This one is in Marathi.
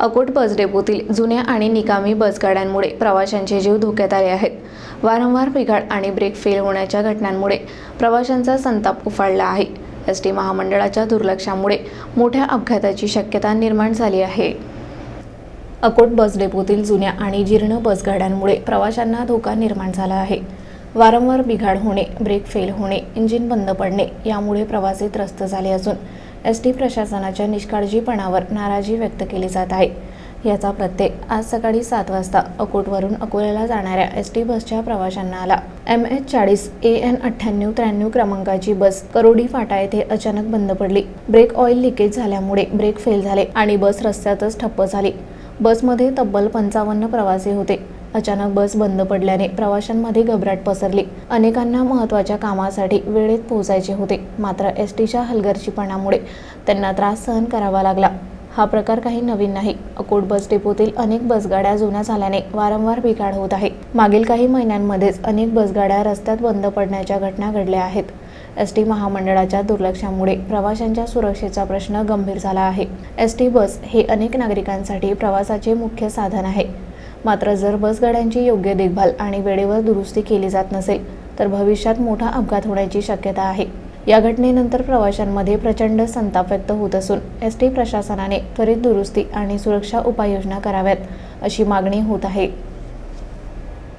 अकोट बस डेपोतील जुन्या आणि निकामी बसगाड्यांमुळे प्रवाशांचे जीव धोक्यात आले आहेत. वारंवार बिघाड आणि ब्रेक फेल होण्याच्या घटनांमुळे प्रवाशांचा संताप उफाळला आहे. एस टी महामंडळाच्या दुर्लक्षामुळे मोठ्या अपघाताची शक्यता निर्माण झाली आहे. अकोट बस डेपोतील जुन्या आणि जीर्ण बसगाड्यांमुळे प्रवाशांना धोका निर्माण झाला आहे. वारंवार बिघाड होणे ब्रेक फेल होणे इंजिन बंद पडणे यामुळे प्रवासी त्रस्त झाले असून एस टी प्रशासनाच्या निष्काळजीपणावर नाराजी व्यक्त केली जात आहे. याचा प्रत्यय आज सकाळी सात वाजता अकोटवरून अकोल्याला जाणाऱ्या एस टी बसच्या प्रवाशांना आला. एम एच चाळीस ए एन अठ्ठ्याण्णव त्र्याण्णव क्रमांकाची बस करोडी फाटा येथे अचानक बंद पडली. ब्रेक ऑइल लिकेज झाल्यामुळे ब्रेक फेल झाले आणि बस रस्त्यातच ठप्प झाली. बसमध्ये तब्बल पंचावन्न प्रवासी होते. अचानक बस बंद पडल्याने प्रवाशांमध्ये घबराट पसरली. अनेकांना महत्त्वाच्या कामासाठी वेळेत पोहोचायचे होते. मात्र एस टीच्या हलगर्जीपणामुळे त्यांना त्रास सहन करावा लागला. हा प्रकार काही नवीन नाही. अकोट बस डेपोतील अनेक बसगाड्या जुन्या झाल्याने वारंवार बिघाड होत आहे. मागील काही महिन्यांमध्येच अनेक बसगाड्या रस्त्यात बंद पडण्याच्या घटना घडल्या आहेत. एस टी महामंडळाच्या दुर्लक्षामुळे प्रवाशांच्या सुरक्षेचा प्रश्न गंभीर झाला आहे. एस टी बस हे अनेक नागरिकांसाठी प्रवासाचे मुख्य साधन आहे. मात्र जर बसगाड्यांची योग्य देखभाल आणि वेळेवर दुरुस्ती केली जात नसेल तर भविष्यात मोठा अपघात होण्याची शक्यता आहे. या घटनेनंतर प्रवाशांमध्ये प्रचंड संताप व्यक्त होत असून एस टी प्रशासनाने त्वरित दुरुस्ती आणि सुरक्षा उपाययोजना कराव्यात अशी मागणी होत आहे.